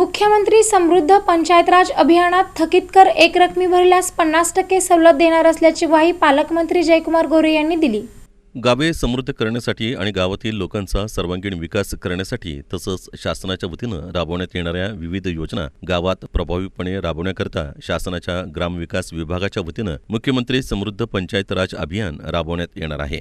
मुख्यमंत्री समृद्ध पंचायत राज अभियानात थकीत कर एकरकमी भरल्यास पन्नास टक्के सवलत देणार असल्याची ग्वाही पालकमंत्री जयकुमार गोरे यांनी दिली. गावे समृद्ध करण्यासाठी आणि गावातील लोकांचा सर्वांगीण विकास करण्यासाठी तसंच शासनाच्या वतीनं राबवण्यात येणाऱ्या विविध योजना गावात प्रभावीपणे राबवण्याकरता शासनाच्या ग्रामविकास विभागाच्या वतीनं मुख्यमंत्री समृद्ध पंचायत राज अभियान राबवण्यात येणार आहे.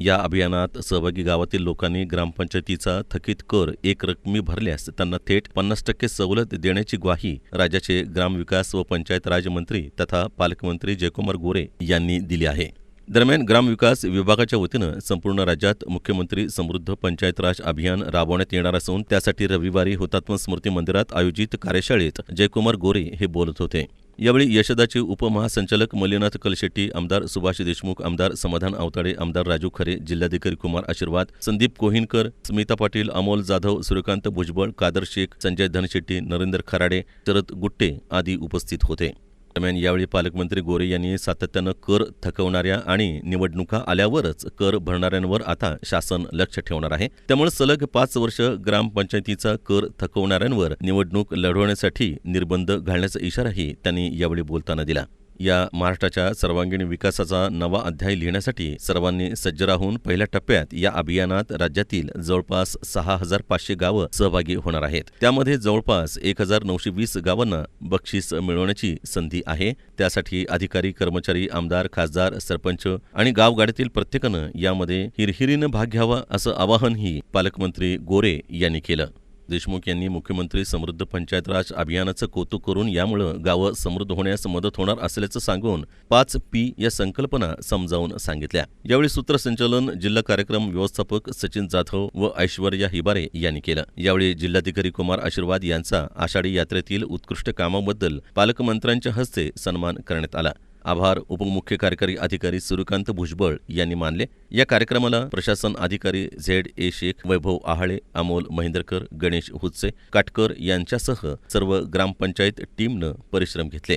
या अभियानात सहभागी गावातील लोकांनी ग्रामपंचायतीचा थकीत कर एक रकमी भरल्यास त्यांना थेट पन्नास टक्के सवलत देण्याची ग्वाही राज्याचे ग्रामविकास व पंचायत राजमंत्री तथा पालकमंत्री जयकुमार गोरे यांनी दिली आहे. दरम्यान ग्रामविकास विभागाच्या वतीनं संपूर्ण राज्यात मुख्यमंत्री समृद्ध पंचायत राज अभियान राबवण्यात येणार असून त्यासाठी रविवारी हुतात्मा स्मृती मंदिरात आयोजित कार्यशाळेत जयकुमार गोरे हे बोलत होते. यावेळी यशदाचे उपमहासंचालक मल्लीनाथ कलशेट्टी आमदार सुभाष देशमुख आमदार समाधान अवताडे आमदार राजू खरे जिल्हाधिकारी कुमार आशीर्वाद संदीप कोहिनकर स्मिता पाटील अमोल जाधव सूर्यकांत भुजबळ कादर शेख संजय धनशेट्टी नरेंद्र खराडे शरद गुट्टे आदी उपस्थित होते. दरम्यान यावेळी पालकमंत्री गोरे यांनी सातत्यानं कर थकवणाऱ्या आणि निवडणुका आल्यावरच कर भरणाऱ्यांवर आता शासन लक्ष ठेवणार आहे. त्यामुळे सलग पाच वर्ष ग्रामपंचायतीचा कर थकवणाऱ्यांवर निवडणूक लढवण्यासाठी निर्बंध घालण्याचा इशाराही त्यांनी यावेळी बोलताना दिला. या महाराष्ट्राच्या सर्वांगीण विकासाचा नवा अध्याय लिहिण्यासाठी सर्वांनी सज्ज राहून पहिल्या टप्प्यात या अभियानात राज्यातील जवळपास सहा हजार पाचशे गावं सहभागी होणार आहेत. त्यामध्ये जवळपास एक हजार नऊशे वीस गावांना बक्षीस मिळवण्याची संधी आहे. त्यासाठी अधिकारी कर्मचारी आमदार खासदार सरपंच आणि गावगाड्यातील प्रत्येकानं यामध्ये हिरहिरीनं भाग घ्यावा असं आवाहनही पालकमंत्री गोरे यांनी केलं. देशमुख यांनी मुख्यमंत्री समृद्ध पंचायत राज अभियानाचं कौतुक करून यामुळं गावं समृद्ध होण्यास मदत होणार असल्याचं सांगून पाच पी या संकल्पना समजावून सांगितल्या. यावेळी सूत्रसंचालन जिल्हा कार्यक्रम व्यवस्थापक सचिन जाधव व ऐश्वर्या हिबारे यांनी केलं. यावेळी जिल्हाधिकारी कुमार आशीर्वाद यांचा आषाढी यात्रेतील उत्कृष्ट कामाबद्दल पालकमंत्र्यांच्या हस्ते सन्मान करण्यात आला. आभार उपमुख्य कार्यकारी अधिकारी सूर्यकांत भुजबळ यांनी मानले. या कार्यक्रमाला प्रशासन अधिकारी झेड ए शेख वैभव आहाळे अमोल महेंद्रकर गणेश हुत्से काटकर यांच्यासह सर्व ग्रामपंचायत टीमनं परिश्रम घेतले.